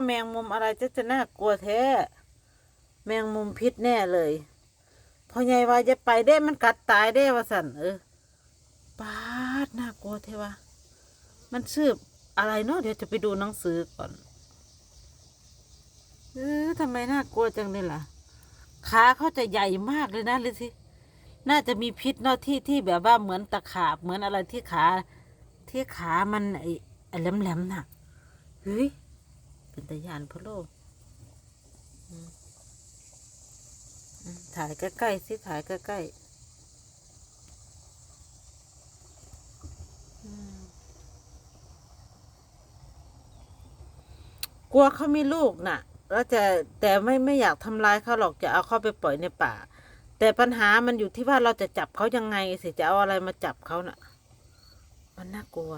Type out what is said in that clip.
าแมงมุมอะไรจะจะน่ากลัวแท้ แมงมุมพิษแน่เลยพอใหญ่ว่าจะไปได้มันกัดตายได้ว่าสันเออปาดน่ากลัวเทวะมันสืบออะไรเนาะเดี๋ยวจะไปดูหนังสือก่อนเออทำไมน่ากลัวจังเลยล่ะขาเขาจะใหญ่มากเลยนะเลยสิน่าจะมีพิษเนาะที่ที่แบบว่าเหมือนตะขาบเหมือนอะไรที่ขา ที่ขามันไอ้ไอ้แหลมๆน่ะเฮ้ย เป็นตะยานพะโลกถ่ายใกล้ๆสิถ่ายใกล้ๆกลัวเขามีลูกน่ะ แล้วจะแต่ไม่ไม่อยากทำร้ายเขาหรอกจะเอาเขาไปปล่อยในป่า แต่ปัญหามันอยู่ที่ว่าเราจะจับเขายังไงสิจะเอาอะไรมาจับเขาน่ะ มันน่ากลัว